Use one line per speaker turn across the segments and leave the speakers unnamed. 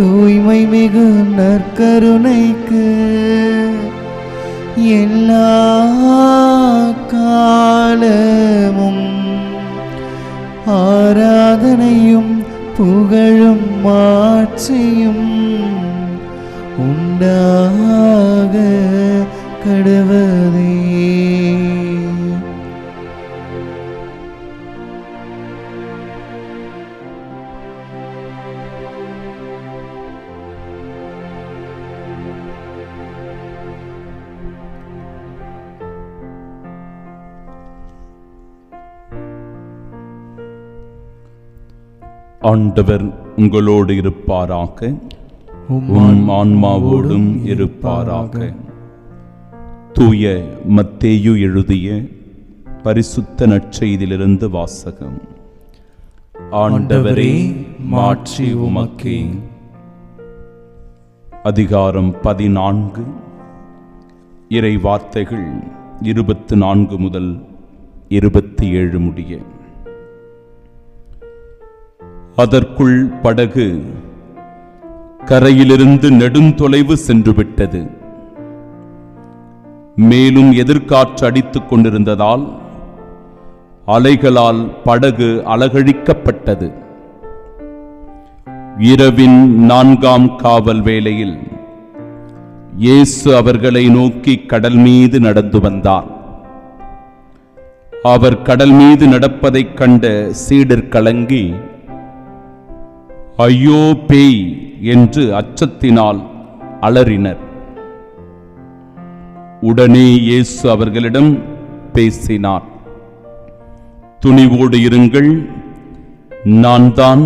தூய்மை மிகு நற்கருணைக்கு எல்லா காலமும் ஆராதனையும் புகழும் மாட்சியும் உண்டாக கடுவதே
ஆண்டவர் உங்களோடு இருப்பாராக. ஆன்மாவோடும் இருப்பாராக. தூய மத்தேயு எழுதிய பரிசுத்த நற்செய்திலிருந்து வாசகம். ஆண்டவரே மாட்சி உமக்கே. அதிகாரம் பதினான்கு. இறை வார்த்தைகள் இருபத்து நான்கு முதல் இருபத்தி ஏழு முடிய. அதற்குள் படகு கரையிலிருந்து நெடுந்தொலைவு சென்று விட்டது மேலும் எதிர்காற்று அடித்துக் கொண்டிருந்ததால் அலைகளால் படகு அலகழிக்கப்பட்டது. இரவின் நான்காம் காவல் வேளையில் இயேசு அவர்களை நோக்கி கடல் மீது நடந்து வந்தார். அவர் கடல் மீது நடப்பதைக் கண்ட சீடர் கலங்கி ஐயோ பேய் என்று அச்சத்தினால் அலறினர். உடனே இயேசு அவர்களிடம் பேசினார் துணிவோடு இருங்கள் நான் தான்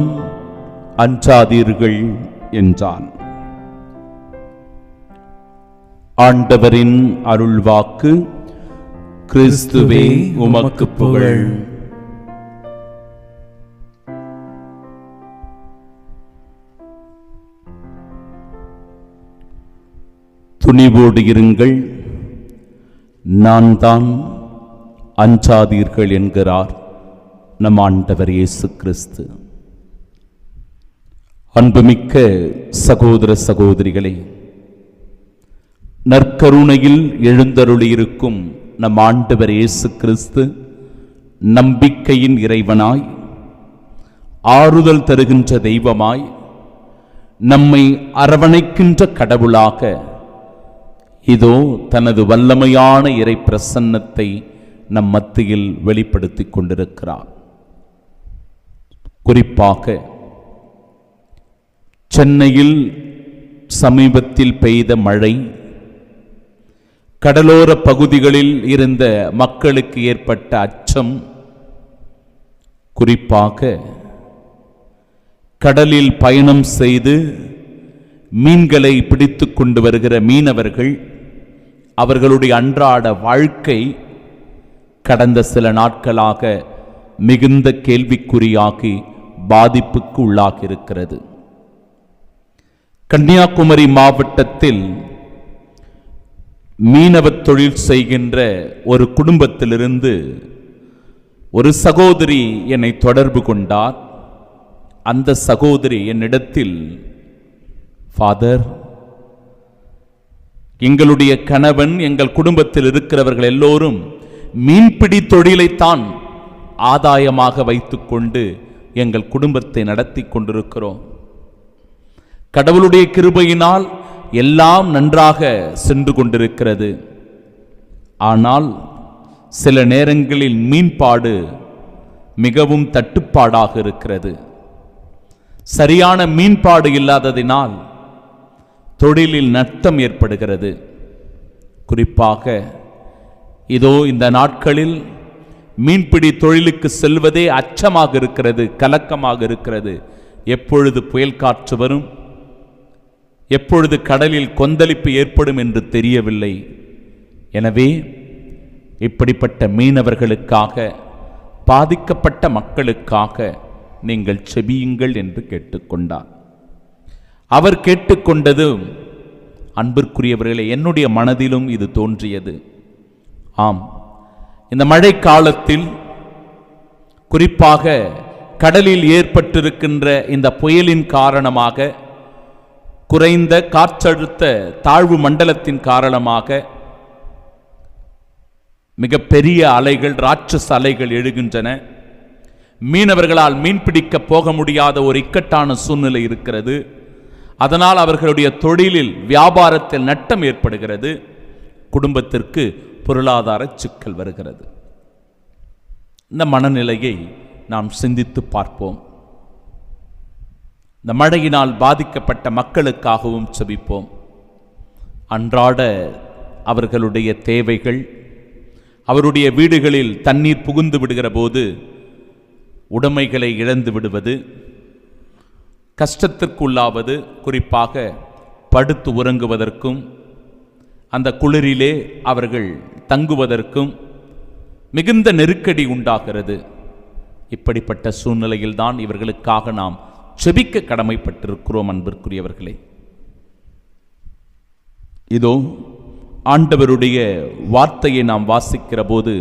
அஞ்சாதீர்கள் என்றான். ஆண்டவரின் அருள்வாக்கு கிறிஸ்துவே உமக்கு புகழ். துணிவோடு இருங்கள் நான் தான் அஞ்சாதீர்கள் என்கிறார் நம் ஆண்டவர் இயேசு கிறிஸ்து அன்புமிக்க சகோதர சகோதரிகளே நற்கருணையில் எழுந்தருளியிருக்கும் நம் ஆண்டவர் இயேசு கிறிஸ்து நம்பிக்கையின் இறைவனாய் ஆறுதல் தருகின்ற தெய்வமாய் நம்மை அரவணைக்கின்ற கடவுளாக இதோ தனது வல்லமையான இறை பிரசன்னத்தை நம் மத்தியில் வெளிப்படுத்தி கொண்டிருக்கிறார். குறிப்பாக சென்னையில் சமீபத்தில் பெய்த மழை கடலோர பகுதிகளில் இருந்த மக்களுக்கு ஏற்பட்ட அச்சம் குறிப்பாக கடலில் பயணம் செய்து மீன்களை பிடித்து கொண்டு வருகிற மீனவர்கள் அவர்களுடைய அன்றாட வாழ்க்கை கடந்த சில நாட்களாக மிகுந்த கேள்விக்குறியாகி பாதிப்புக்கு உள்ளாகியிருக்கிறது. கன்னியாகுமரி மாவட்டத்தில் மீனவத் தொழில் செய்கின்ற ஒரு குடும்பத்திலிருந்து ஒரு சகோதரி என்னை தொடர்பு கொண்டார். அந்த சகோதரி என்னிடத்தில் ஃபாதர் எங்களுடைய கணவன் எங்கள் குடும்பத்தில் இருக்கிறவர்கள் எல்லோரும் மீன்பிடி தொழிலைத்தான் ஆதாயமாக வைத்துக்கொண்டு எங்கள் குடும்பத்தை நடத்தி கொண்டிருக்கிறோம். கடவுளுடைய கிருபையினால் எல்லாம் நன்றாக சென்று கொண்டிருக்கிறது. ஆனால் சில நேரங்களில் மீன்பாடு மிகவும் தட்டுப்பாடாக இருக்கிறது. சரியான மீன்பாடு இல்லாததினால் தொழிலில் நஷ்டம் ஏற்படுகிறது. குறிப்பாக இதோ இந்த நாட்களில் மீன்பிடி தொழிலுக்கு செல்வதே அச்சமாக இருக்கிறது கலக்கமாக இருக்கிறது. எப்பொழுது புயல் காற்று வரும்? எப்பொழுது கடலில் கொந்தளிப்பு ஏற்படும் என்று தெரியவில்லை. எனவே இப்படிப்பட்ட மீனவர்களுக்காக பாதிக்கப்பட்ட மக்களுக்காக நீங்கள் செபியுங்கள் என்று கேட்டுக்கொண்டார். அவர் கேட்டுக்கொண்டது. அன்பிற்குரியவர்களே என்னுடைய மனதிலும் இது தோன்றியது. ஆம் இந்த மழை காலத்தில் குறிப்பாக கடலில் ஏற்பட்டிருக்கின்ற இந்த புயலின் காரணமாக குறைந்த காற்றழுத்த தாழ்வு மண்டலத்தின் காரணமாக மிகப்பெரிய அலைகள் ராட்சச அலைகள் எழுகின்றன. மீனவர்களால் மீன்பிடிக்க போக முடியாத ஒரு இக்கட்டான சூழ்நிலை இருக்கிறது. அதனால் அவர்களுடைய தொழிலில் வியாபாரத்தில் நட்டம் ஏற்படுகிறது குடும்பத்திற்கு பொருளாதார சிக்கல் வருகிறது. இந்த மனநிலையை நாம் சிந்தித்து பார்ப்போம். இந்த மழையினால் பாதிக்கப்பட்ட மக்களுக்காகவும் செபிப்போம். அன்றாட அவர்களுடைய தேவைகள் அவருடைய வீடுகளில் தண்ணீர் புகுந்து விடுகிற போது உடைமைகளை இழந்து விடுவது கஷ்டத்திற்குள்ளாவது குறிப்பாக படுத்து உறங்குவதற்கும் அந்த குளிரிலே அவர்கள் தங்குவதற்கும் மிகுந்த நெருக்கடி உண்டாகிறது. இப்படிப்பட்ட சூழ்நிலையில்தான் இவர்களுக்காக நாம் செபிக்க கடமைப்பட்டிருக்கிறோம் அன்பிற்குரியவர்களே. இதோ ஆண்டவருடைய வார்த்தையை நாம் வாசிக்கிற போது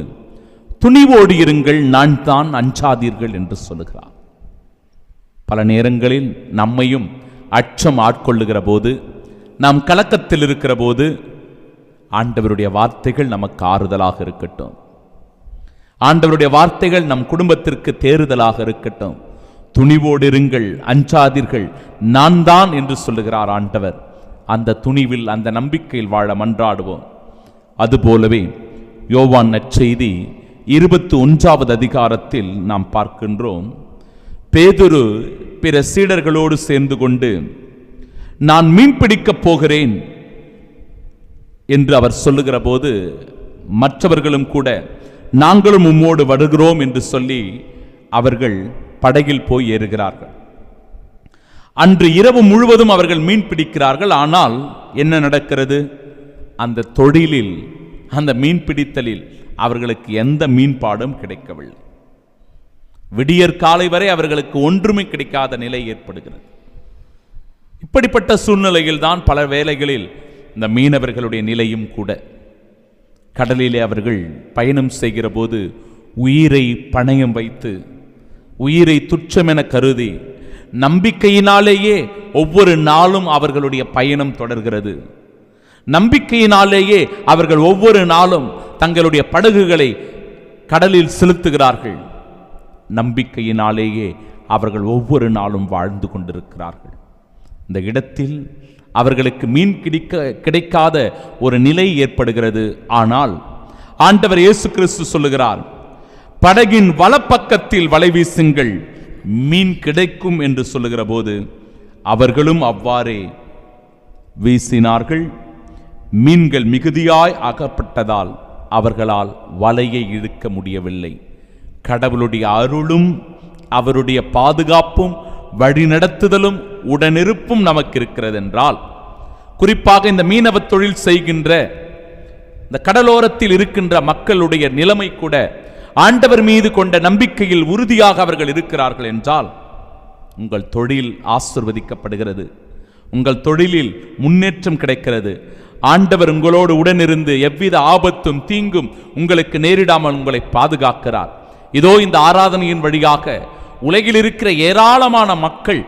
துணிவோடு இருங்கள் நான் தான் அஞ்சாதீர்கள் என்று சொல்லுகிறார். பல நேரங்களில் நம்மையும் அச்சம் ஆட்கொள்ளுகிற போது நாம் கலக்கத்தில் இருக்கிற போது ஆண்டவருடைய வார்த்தைகள் நமக்கு ஆறுதலாக இருக்கட்டும். ஆண்டவருடைய வார்த்தைகள் நம் குடும்பத்திற்கு தேறுதலாக இருக்கட்டும். துணிவோடு இருங்கள் அஞ்சாதீர்கள் நான் தான் என்று சொல்லுகிறார் ஆண்டவர். அந்த துணிவில் அந்த நம்பிக்கையில் வாழ மன்றாடுவோம். அதுபோலவே யோவான் நற்செய்தி இருபத்தி ஒன்றாவது அதிகாரத்தில் நாம் பார்க்கின்றோம். பேதுரு பிற சீடர்களோடு சேர்ந்து கொண்டு நான் மீன் பிடிக்கப் போகிறேன் என்று அவர் சொல்லுகிற போது மற்றவர்களும் கூட நாங்களும் உம்மோடு வருகிறோம் என்று சொல்லி அவர்கள் படகில் போய் ஏறுகிறார்கள். அன்று இரவு முழுவதும் அவர்கள் மீன் பிடிக்கிறார்கள். ஆனால் என்ன நடக்கிறது? அந்த தொழிலில் அந்த மீன் பிடித்தலில் அவர்களுக்கு எந்த மீன்பாடும் கிடைக்கவில்லை. விடியற் காலை வரை அவர்களுக்கு ஒன்றுமே கிடைக்காத நிலை ஏற்படுகிறது. இப்படிப்பட்ட சூழ்நிலையில் தான் பல வேளைகளில் இந்த மீனவர்களுடைய நிலையும் கூட. கடலிலே அவர்கள் பயணம் செய்கிற போது உயிரை பணயம் வைத்து உயிரை துச்சம் என கருதி நம்பிக்கையினாலேயே ஒவ்வொரு நாளும் அவர்களுடைய பயணம் தொடர்கிறது. நம்பிக்கையினாலேயே அவர்கள் ஒவ்வொரு நாளும் தங்களுடைய படகுகளை கடலில் செலுத்துகிறார்கள். நம்பிக்கையினாலேயே அவர்கள் ஒவ்வொரு நாளும் வாழ்ந்து கொண்டிருக்கிறார்கள். இந்த இடத்தில் அவர்களுக்கு மீன் கிடைக்க கிடைக்காத ஒரு நிலை ஏற்படுகிறது. ஆனால் ஆண்டவர் இயேசு கிறிஸ்து சொல்லுகிறார் படகின் வலப்பக்கத்தில் வலை வீசுங்கள் மீன் கிடைக்கும் என்று சொல்லுகிற போது அவர்களும் அவ்வாறே வீசினார்கள். மீன்கள் மிகுதியாய் அகப்பட்டதால் அவர்களால் வலையை இழுக்க முடியவில்லை. கடவுளுடைய அருளும் அவருடைய பாதுகாப்பும் வழிநடத்துதலும் உடனிருப்பும் நமக்கு இருக்கிறது என்றால் குறிப்பாக இந்த மீனவ தொழில் செய்கின்ற இந்த கடலோரத்தில் இருக்கின்ற மக்களுடைய நிலைமை கூட ஆண்டவர் மீது கொண்ட நம்பிக்கையில் உறுதியாக அவர்கள் இருக்கிறார்கள் என்றால் உங்கள் தொழில் ஆசிர்வதிக்கப்படுகிறது. உங்கள் தொழிலில் முன்னேற்றம் கிடைக்கிறது. ஆண்டவர் உங்களோடு உடனிருந்து எவ்வித ஆபத்தும் தீங்கும் உங்களுக்கு நேரிடாமல் உங்களை பாதுகாக்கிறார். இதோ இந்த ஆராதனையின் வழியாக உலகில் இருக்கிற ஏராளமான மக்கள்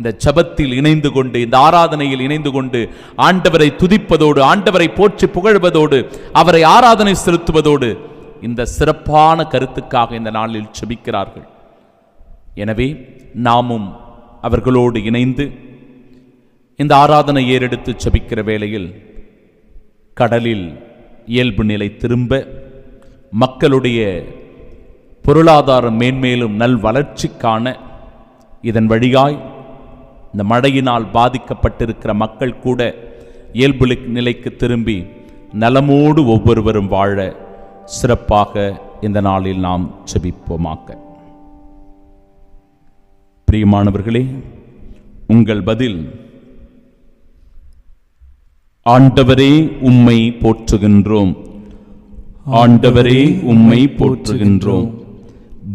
இந்த ஜபத்தில் இணைந்து கொண்டு இந்த ஆராதனையில் இணைந்து கொண்டு ஆண்டவரை துதிப்பதோடு ஆண்டவரை போற்றி புகழ்வதோடு அவரை ஆராதனை செலுத்துவதோடு இந்த சிறப்பான கருத்துக்காக இந்த நாளில் செபிக்கிறார்கள் எனவே நாமும் அவர்களோடு இணைந்து இந்த ஆராதனை ஏறெடுத்து செபிக்கிற வேளையில் கடலில் இயல்பு நிலை திரும்ப மக்களுடைய பொருளாதாரம் மேன்மேலும் நல் வளர்ச்சி காண இதன் வழியாய் இந்த மழையினால் பாதிக்கப்பட்டிருக்கிற மக்கள் கூட இயல்பு நிலைக்கு திரும்பி நலமோடு ஒவ்வொருவரும் வாழ சிறப்பாக இந்த நாளில் நாம் செபிப்போமாக்க பிரியமானவர்களே உங்கள் பதில் ஆண்டவரே உம்மை போற்றுகின்றோம். ஆண்டவரே உம்மை போற்றுகின்றோம்.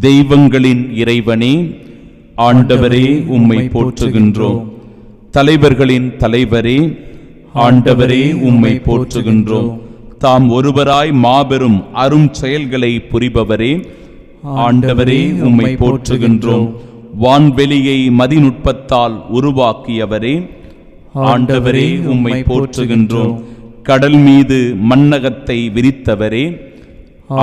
தெய்வங்களின் இறைவனே ஆண்டவரே உம்மை போற்றுகின்றோம். தலைவர்களின் தலைவரே ஆண்டவரே உம்மை போற்றுகின்றோம். தாம் ஒருவராய் மாபெரும் அரும் செயல்களை புரிபவரே ஆண்டவரே உம்மை போற்றுகின்றோம். வான்வெளியை மதிநுட்பத்தால் உருவாக்கியவரே ஆண்டவரே உம்மை போற்றுகின்றோம். கடல் மீது மன்னகத்தை விரித்தவரே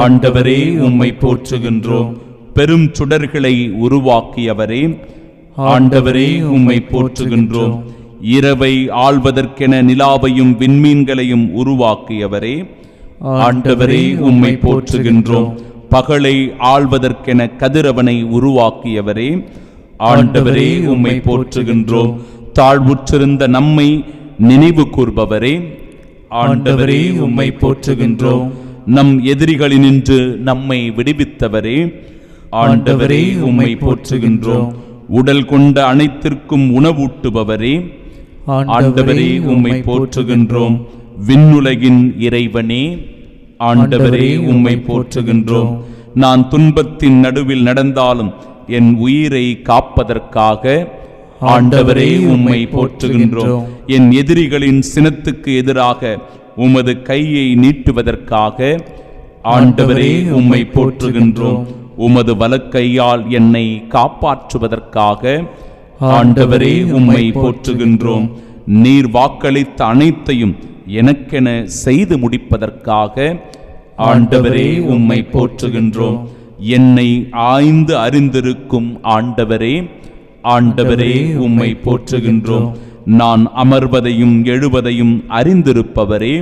ஆண்டவரே உம்மை போற்றுகின்றோம். பெரும் சுடர்களை உருவாக்கியவரே ஆண்டவரே உம்மை போற்றுகின்றோம். இரவை ஆள்வதற்கென நிலாவையும் விண்மீன்களையும் உருவாக்கியவரே ஆண்டவரே உம்மை போற்றுகின்றோம். பகலை ஆள்வதற்கென கதிரவனை உருவாக்கியவரே ஆண்டவரே உம்மை போற்றுகின்றோம். தாழ்வுற்றிருந்த நம்மை நினைவு கூர்பவரே ஆண்டவரே உம்மை போற்றுகின்றோம். நம் எதிரிகளினின்று நம்மை விடுவித்தவரே ஆண்டவரே உம்மை போற்றுகின்றோம். உடல் கொண்ட அனைத்திற்கும் உணவூட்டுபவரே. ஆண்டவரே உம்மை போற்றுகின்றோம். விண்ணுலகின் இறைவனே. ஆண்டவரே உம்மை போற்றுகின்றோம். நான் துன்பத்தின் நடுவில் நடந்தாலும் என் உயிரை காப்பதற்காக ஆண்டவரே உம்மை போற்றுகின்றோம். என் எதிரிகளின் சினத்துக்கு எதிராக உமது கையை நீட்டுவதற்காக ஆண்டவரே உம்மை போற்றுகின்றோம். உமது வலக்கையால் என்னை காப்பாற்றுவதற்காக ஆண்டவரே உம்மை போற்றுகின்றோம். நீர் வாக்களித்த அனைத்தையும் எனக்கென செய்து முடிப்பதற்காக ஆண்டவரே உம்மை போற்றுகின்றோம். என்னை ஆய்ந்து அறிந்திருக்கும் ஆண்டவரே ஆண்டவரே உம்மை போற்றுகின்றோம். நான் அமர்வதையும் எழுவதையும் அறிந்திருப்பவரே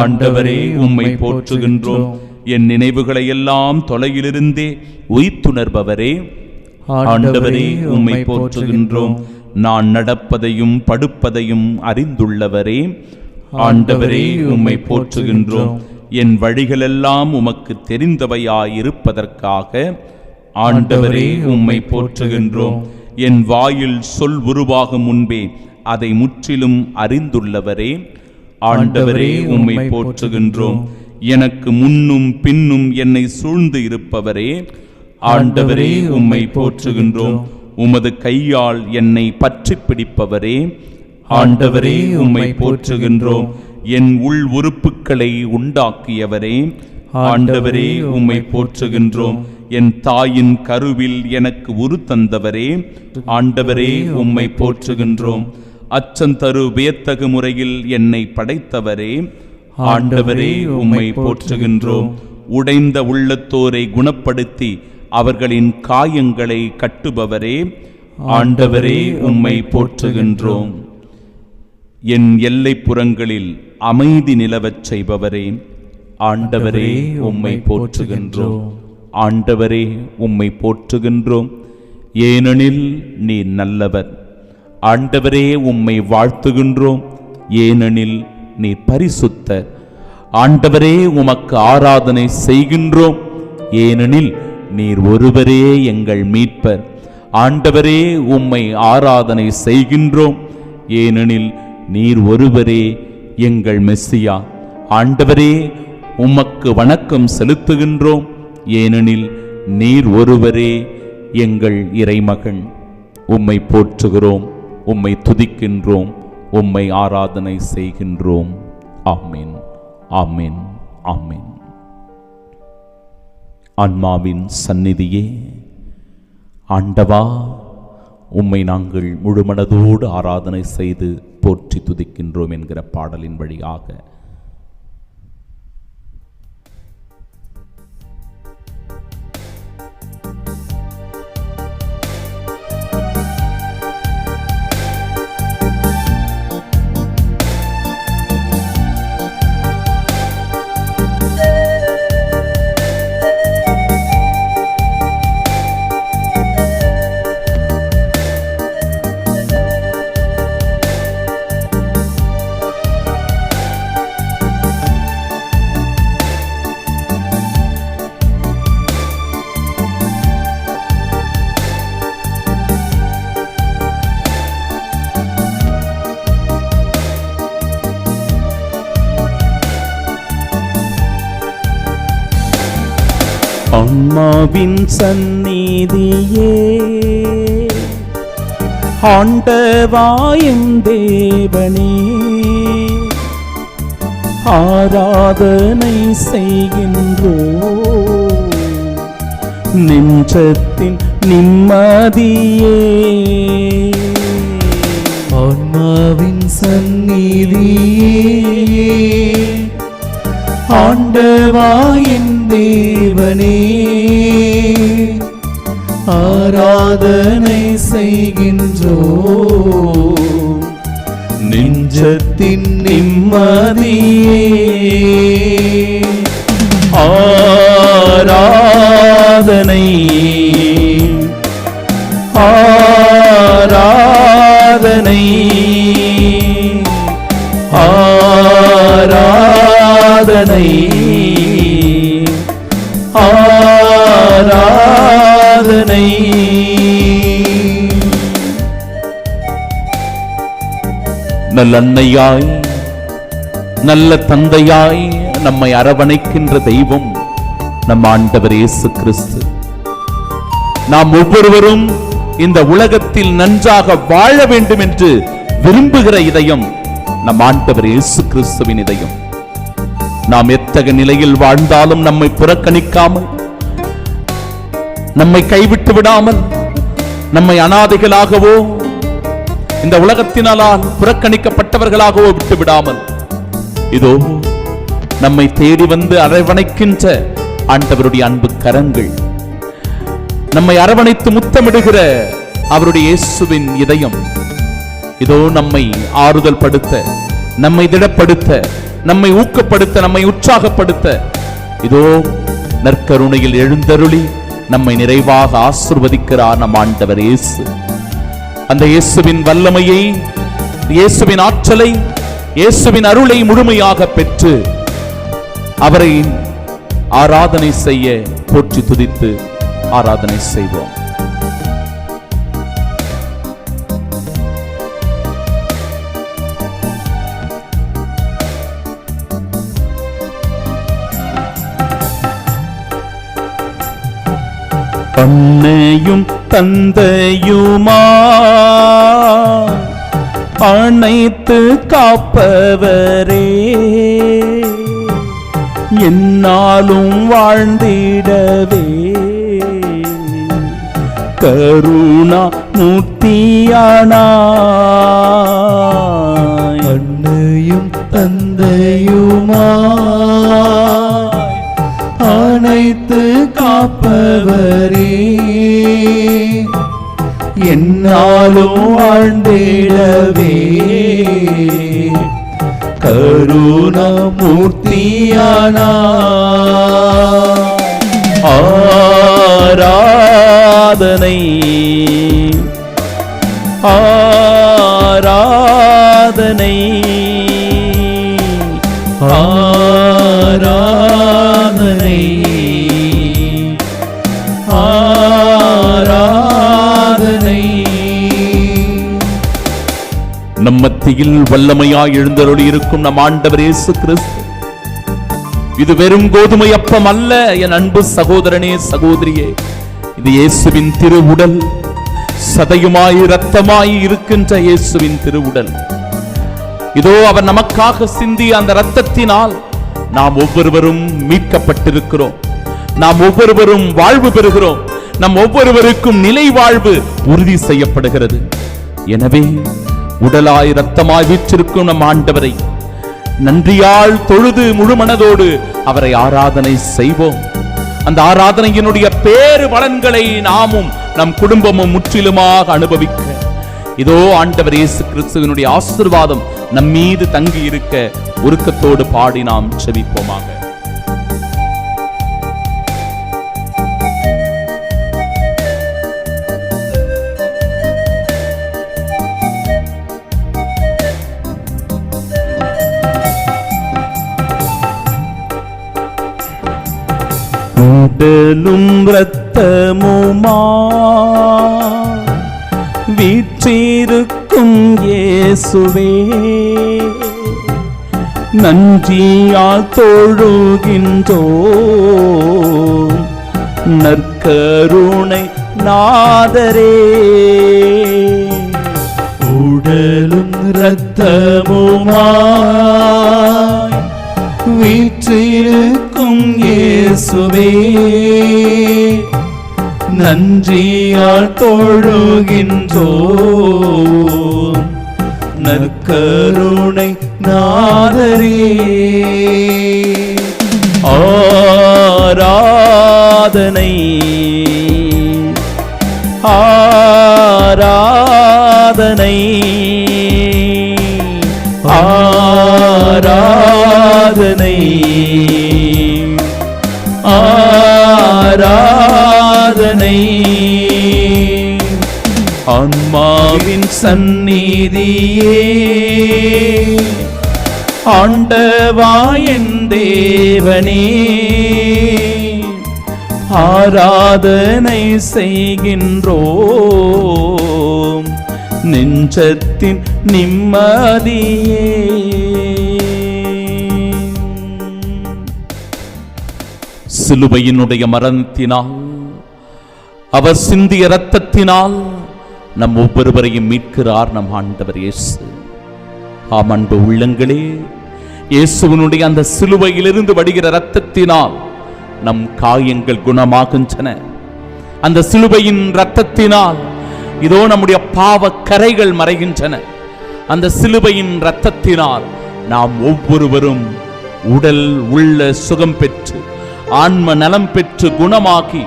ஆண்டவரே உம்மை போற்றுகின்றோம். என் நினைவுகளை எல்லாம் தொலையிலிருந்தே உய்த்துணர்பவரே. ஆண்டவரே உம்மை போற்றுகின்றோம். நான் நடப்பதையும் படுப்பதையும் அறிந்துள்ளவரே. ஆண்டவரே உம்மை போற்றுகின்றோம். என் வழிகளெல்லாம் உமக்கு தெரிந்தவையாயிருப்பதற்காக ஆண்டவரே உம்மை போற்றுகின்றோம். என் வாயில் சொல் உருவாகும் முன்பே அதை முற்றிலும் அறிந்துள்ளவரே. ஆண்டவரே உம்மை போற்றுகின்றோம். எனக்கு முன்னும் பின்னும் என்னை சூழ்ந்து இருப்பவரே ஆண்டவரே உம்மை போற்றுகின்றோம். உமது கையால் என்னை பற்றி பிடிப்பவரே ஆண்டவரே உம்மை போற்றுகின்றோம். என் உள் உறுப்புகளை உண்டாக்கியவரே ஆண்டவரே உம்மை போற்றுகின்றோம். என் தாயின் கருவில் எனக்கு உரு தந்தவரே ஆண்டவரே உம்மை போற்றுகின்றோம். அச்சந்தரு வியத்தகு முறையில் என்னை படைத்தவரே ஆண்டவரே உம்மை போற்றுகின்றோம். உடைந்த உள்ளத்தோரை குணப்படுத்தி அவர்களின் காயங்களை கட்டுபவரே. ஆண்டவரே உம்மை போற்றுகின்றோம். என் எல்லைப்புறங்களில் அமைதி நிலவச் செய்பவரே. ஆண்டவரே உம்மை போற்றுகின்றோம். ஆண்டவரே உம்மை போற்றுகின்றோம். ஏனெனில் நீ நல்லவர். ஆண்டவரே உம்மை வாழ்த்துகின்றோம். ஏனெனில் நீர் பரிசுத்தர் ஆண்டவரே உமக்கு ஆராதனை செய்கின்றோம். ஏனெனில் நீர் ஒருவரே எங்கள் மீட்பர். ஆண்டவரே உம்மை ஆராதனை செய்கின்றோம். ஏனெனில் நீர் ஒருவரே எங்கள் மெஸ்ஸியா. ஆண்டவரே உமக்கு வணக்கம் செலுத்துகின்றோம். ஏனெனில் நீர் ஒருவரே எங்கள் இறைமகன். உம்மை போற்றுகிறோம் உம்மை துதிக்கின்றோம். உம்மை ஆராதனை செய்கின்றோம். ஆமீன். ஆமீன். ஆமீன். ஆன்மாவின் சந்நிதியே ஆண்டவா உம்மை நாங்கள் முழுமனதோடு ஆராதனை செய்து போற்றி துதிக்கின்றோம் என்கிற பாடலின் வழியாக
அம்மாவின் சந்நிதியே. ஆண்டவாயும் தேவனே. ஆராதனை செய்கின்றோ. நெஞ்சத்தின் நிம்மதியே.
ஆன்மாவின் சந்நிதியே. ஆண்டவாயின் தேவனே ஆராதனை செய்கின்றோ. நெஞ்சத்தின் நிம்மதியே
ஆராதனை ஆராதனை ஆராதனை ஆராதனை.
நல்லன்னையாய் நல்ல தந்தையாய் நம்மை அரவணைக்கின்ற தெய்வம் நம் ஆண்டவர் இயேசு கிறிஸ்து. நாம் ஒவ்வொருவரும் இந்த உலகத்தில் நன்றாக வாழ வேண்டும் என்று விரும்புகிற இதயம் நம் ஆண்டவர் இயேசு கிறிஸ்துவின் இதயம். நாம் எத்தகைய நிலையில் வாழ்ந்தாலும் நம்மை புறக்கணிக்காமல் நம்மை கைவிட்டு விடாமல் நம்மை அனாதைகளாகவோ இந்த உலகத்தினால் புறக்கணிக்கப்பட்டவர்களாகவோ விட்டு விடாமல் இதோ நம்மை தேடி வந்து அரவணைக்கின்ற ஆண்டவருடைய அன்பு கரங்கள் நம்மை அரவணைத்து முத்தமிடுகிற அவருடைய இயேசுவின் இதயம் இதோ நம்மை ஆறுதல் படுத்த நம்மை திடப்படுத்த நம்மை ஊக்கப்படுத்த நம்மை உற்சாகப்படுத்த. இதோ நற்கருணையில் எழுந்தருளி நம்மை நிறைவாக ஆசிர்வதிக்கிறார் நம் ஆண்டவர் இயேசு. அந்த இயேசுவின் வல்லமையை இயேசுவின் ஆற்றலை இயேசுவின் அருளை முழுமையாக பெற்று அவரை ஆராதனை செய்ய போற்றி துதித்து ஆராதனை செய்வோம்.
அன்னையும் தந்தையுமா? அனைத்து காப்பவரே. என்னாலும் வாழ்ந்திடவே. கருணா மூர்த்தியானா.
அன்னையும் தந்தையுமா? காப்பவரே. என்னாலும் வாழ்ந்திடவே கருணமூர்த்தியானா.
ஆராதனை. ஆராதனை.
ஆ
நம் மத்தியில் வல்லமையாய் எழுந்தருளி இருக்கும் நம் ஆண்டவர் இயேசு கிறிஸ்து. இது வெறும் கோதுமை அப்பம் அல்ல என் அன்பு சகோதரனே சகோதரியே. இது இயேசுவின் திருவுடல். சதையுமாய் இரத்தமாய் இருக்கின்ற இயேசுவின் திருவுடல். இதோ அவர் நமக்காக சிந்திய அந்த இரத்தத்தினால் நாம் ஒவ்வொருவரும் மீட்கப்பட்டிருக்கிறோம். நாம் ஒவ்வொருவரும் வாழ்வு பெறுகிறோம். நம் ஒவ்வொருவருக்கும் நிலை வாழ்வு உறுதி செய்யப்படுகிறது. எனவே உடலாய் ரத்தமாய் வீற்றிருக்கும் நம் ஆண்டவரை நன்றியால் தொழுது முழுமனதோடு அவரை ஆராதனை செய்வோம். அந்த ஆராதனையினுடைய பேறு பலன்களை நாமும் நம் குடும்பமும் முற்றிலுமாக அனுபவிக்க. இதோ ஆண்டவர் இயேசு கிறிஸ்துவினுடைய ஆசிர்வாதம் நம் மீது தங்கி இருக்க உருக்கத்தோடு பாடி நாம் செபிப்போமாக.
உடலும் இரத்தமுமா? வீற்றிருக்கும் இயேசுவே நன்றியால் தொழுகின்றோ? நற்கருணை நாதரே
உடலும் இரத்தமுமா? இயேசுவே நன்றியால் தொழுகின்றோ நற்கருணை நாதரே.
ஆராதனை. ஆராதனை. ஆராதனை. ஆராதனை. ஆன்மாவின் சந்நிதியே. ஆண்டவாயன் தேவனே. ஆராதனை செய்கின்றோம். நெஞ்சத்தின் நிம்மதியே.
சிலுவையினுடைய மரணத்தினால் அவர் சிந்திய இரத்தத்தினால் நம் ஒவ்வொருவரையும் மீட்கிறார் நம் ஆண்டவர் இயேசு. ஆம் அன்பு உள்ளங்களே இயேசுவனுடைய அந்த சிலுவையிலிருந்து வடிகிற இரத்தத்தினால் நம் காயங்கள் குணமாகின்றன. அந்த சிலுவையின் இரத்தத்தினால் இதோ நம்முடைய பாவ கரைகள் மறைகின்றன. அந்த சிலுவையின் இரத்தத்தினால் நாம் ஒவ்வொருவரும் உடல் உள்ள சுகம் பெற்று ஆன்ம நலம் பெற்று குணமாக்கி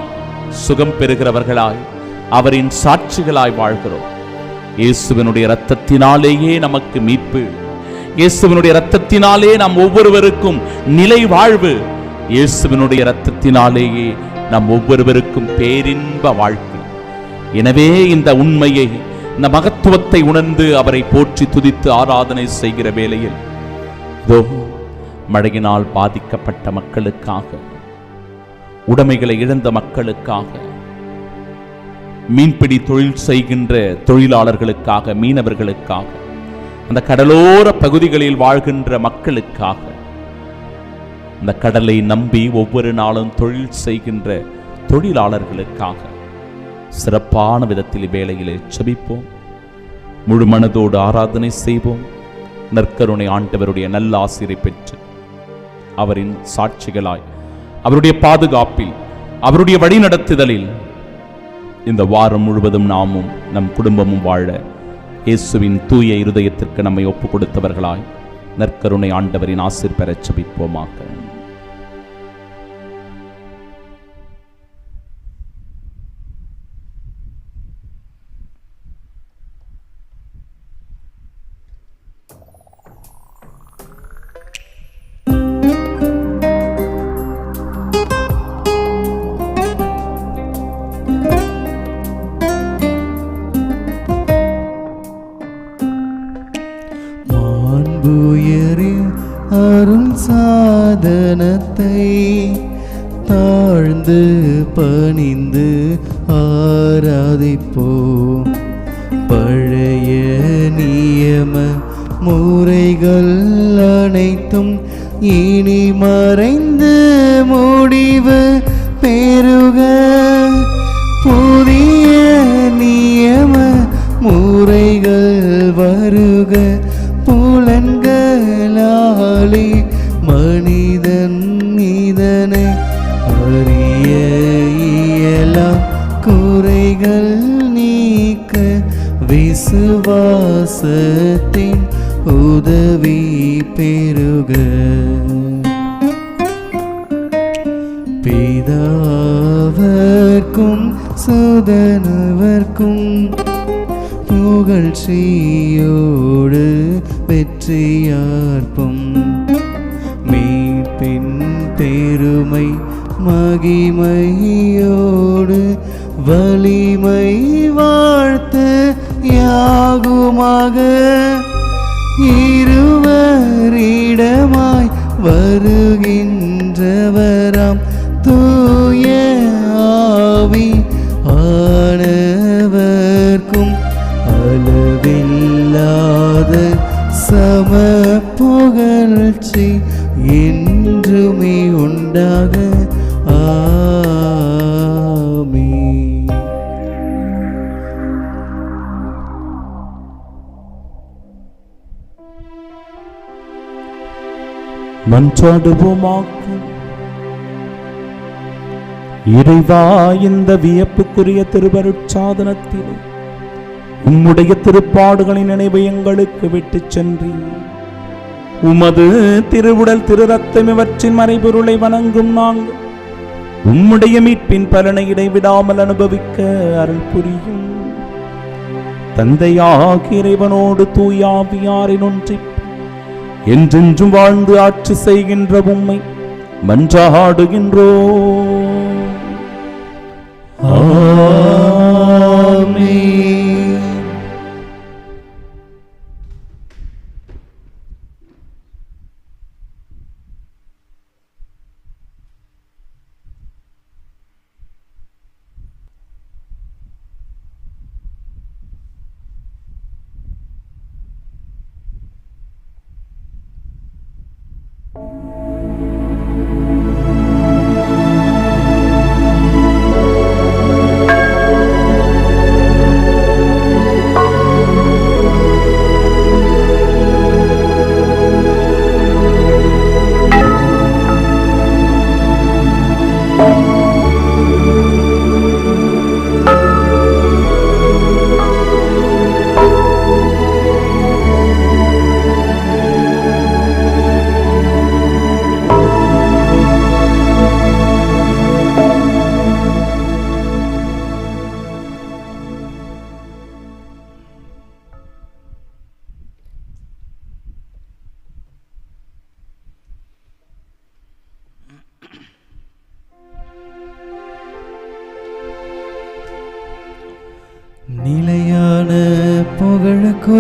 சுகம் பெறுகிறவர்களாய் அவரின் சாட்சிகளாய் வாழ்கிறோம். இயேசுவினுடைய இரத்தத்தினாலேயே நமக்கு மீட்பு. இயேசுவினுடைய இரத்தத்தினாலே நாம் ஒவ்வொருவருக்கும் நிலை வாழ்வு. இயேசுவினுடைய இரத்தத்தினாலேயே நம் ஒவ்வொருவருக்கும் பேரின்ப வாழ்க்கை. எனவே இந்த உண்மையை இந்த மகத்துவத்தை உணர்ந்து அவரை போற்றி துதித்து ஆராதனை செய்கிற வேளையில் இதோ மழையினால் பாதிக்கப்பட்ட மக்களுக்காக உடைமைகளை இழந்த மக்களுக்காக மீன்பிடி தொழில் செய்கின்ற தொழிலாளர்களுக்காக மீனவர்களுக்காக அந்த கடலோர பகுதிகளில் வாழ்கின்ற மக்களுக்காக அந்த கடலை நம்பி ஒவ்வொரு நாளும் தொழில் செய்கின்ற தொழிலாளர்களுக்காக சிறப்பான விதத்தில் வேலையிலே செபிப்போம். முழு மனதோடு ஆராதனை செய்வோம். நற்கருணை ஆண்டவருடைய நல்ல ஆசிரியை பெற்று அவரின் சாட்சிகளாய் அவருடைய பாதுகாப்பில் அவருடைய வழிநடத்துதலில் இந்த வாரம் முழுவதும் நாமும் நம் குடும்பமும் வாழ இயேசுவின் தூய இருதயத்திற்கு நம்மை ஒப்புக் கொடுத்தவர்களாய் நற்கருணை ஆண்டவரின் ஆசிர் பெறச் செபிப்போமாக
அறிய இயலாம் குறைகள் நீக்க விசுவாசத்தின் உதவி பெருக பிதாவர்க்கும் சுதனவர்க்கும் புகழ்ச்சியோடு வெற்றியார்ப்பும். மீட்பின் பெருமை மகிமையோடு வலிமை வாழ்த்து யாகுமாக இருவரிடமாய் வருகின்றவராம் தூய ஆவி ஆனவர்க்கும் அளவில்லாத சம புகழ்ச்சி என்றுமே உண்டாக
மன்றாடுவோமாக இறைவா இந்த வியப்புக்குரிய திருவருட்சாதனத்தில் உம்முடைய திருப்பாடுகளின் நினைவை எங்களுக்கு விட்டுச் சென்றீர். உமது திருவுடல் திரு ரத்தம் இவற்றின் மறைபொருளை வணங்கும் நாங்கள் உம்முடைய மீட்பின் பலனை இடைவிடாமல் அனுபவிக்க அருள் புரியும். தந்தையாக இறைவனோடு தூயாவியாரின் ஒன்றி என்றென்றும் வாழ்ந்து ஆட்சி செய்கின்ற உம்மை
மன்றாடுகின்றோம்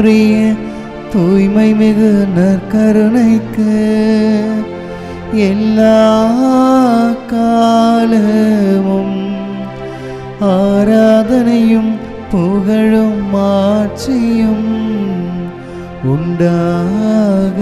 உரிய தூய்மை மிகு நற்கருணைக்கு எல்லா காலமும் ஆராதனையும் புகழும் மாட்சியும் உண்டாக